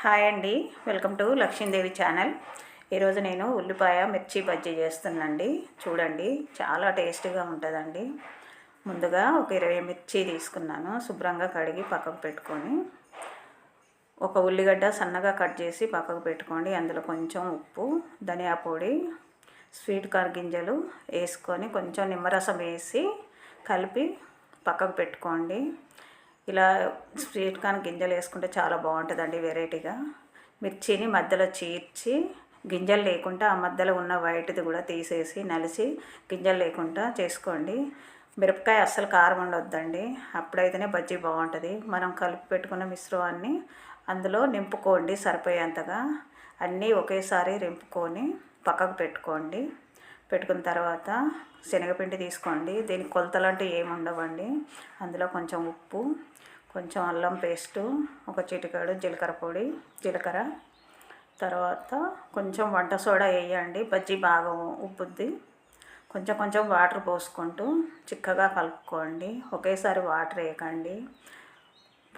Hi అండి. Welcome to Lakshmidevi channel. ఈరోజు నేను ఉల్లిపాయ మిర్చి బజ్జీ చేస్తున్నాండి చూడండి చాలా టేస్టీగా ఉంటుందండి. ముందుగా ఒక ఇరవై మిర్చి తీసుకున్నాను శుభ్రంగా కడిగి పక్కకు పెట్టుకొని. ఒక ఉల్లిగడ్డ సన్నగా కట్ చేసి పక్కకు పెట్టుకోండి అందులో కొంచెం ఉప్పు ధనియా పొడి స్వీట్ కార్ గింజలు వేసుకొని కొంచెం నిమ్మరసం వేసి కలిపి పక్కకు పెట్టుకోండి. ఇలా స్వీట్ కార్న్ గింజలు వేసుకుంటే చాలా బాగుంటుందండి వెరైటీగా. మిర్చిని మధ్యలో చీర్చి గింజలు లేకుండా ఆ మధ్యలో ఉన్న వైట్ది కూడా తీసేసి నలిసి గింజలు లేకుండా చేసుకోండి. మిరపకాయ అస్సలు కారం ఉండొద్దండి. అప్పుడైతేనే బజ్జీ బాగుంటుంది. మనం కలిపి పెట్టుకున్న మిశ్రమాన్ని అందులో నింపుకోండి సరిపోయేంతగా. అన్నీ ఒకేసారి రింపుకొని పక్కకు పెట్టుకోండి. పెట్టుకున్న తర్వాత శనగపిండి తీసుకోండి. దీనికి కొలతలు అంటే ఏమి ఉండవండి. అందులో కొంచెం ఉప్పు కొంచెం అల్లం పేస్టు ఒక చిటికాడు జీలకర్ర పొడి జీలకర్ర. తర్వాత కొంచెం వంట సోడా వేయండి. బజ్జీ బాగా ఉప్పుద్ది కొంచెం కొంచెం వాటర్ పోసుకుంటూ చిక్కగా కలుపుకోండి. ఒకేసారి వాటర్ వేయకండి.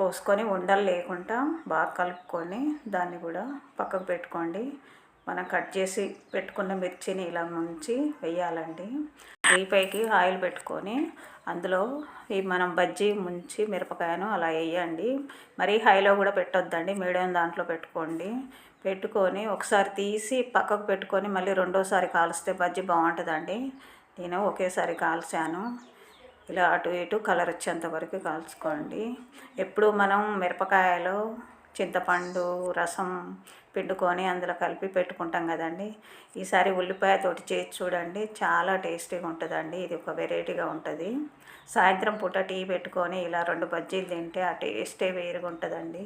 పోసుకొని ఉండలు లేకుండా బాగా కలుపుకొని దాన్ని కూడా పక్కకు పెట్టుకోండి. మనం కట్ చేసి పెట్టుకున్న మిర్చిని ఇలా ముంచి వేయాలండి. పైకి ఆయిల్ పెట్టుకొని అందులో ఈ మనం బజ్జీ ముంచి మిరపకాయను అలా వేయండి. మరీ హైలో కూడా పెట్టొద్దండి మీడియం దాంట్లో పెట్టుకోండి. పెట్టుకొని ఒకసారి తీసి పక్కకు పెట్టుకొని మళ్ళీ రెండోసారి కాల్స్తే బజ్జీ బాగుంటుందండి. నేను ఒకేసారి కాల్చాను. ఇలా అటు ఇటు కలర్ వచ్చేంత వరకు కాల్చుకోండి. ఎప్పుడు మనం మిరపకాయలు చింతపండు రసం పిండుకొని అందులో కలిపి పెట్టుకుంటాం కదండి. ఈసారి ఉల్లిపాయ తోటి చేసి చూడండి. చాలా టేస్టీగా ఉంటుందండి. ఇది ఒక వెరైటీగా ఉంటుంది. సాయంత్రం పూట టీ పెట్టుకొని ఇలా రెండు బజ్జీలు తింటే ఆ టేస్టే వేరుగా ఉంటుందండి.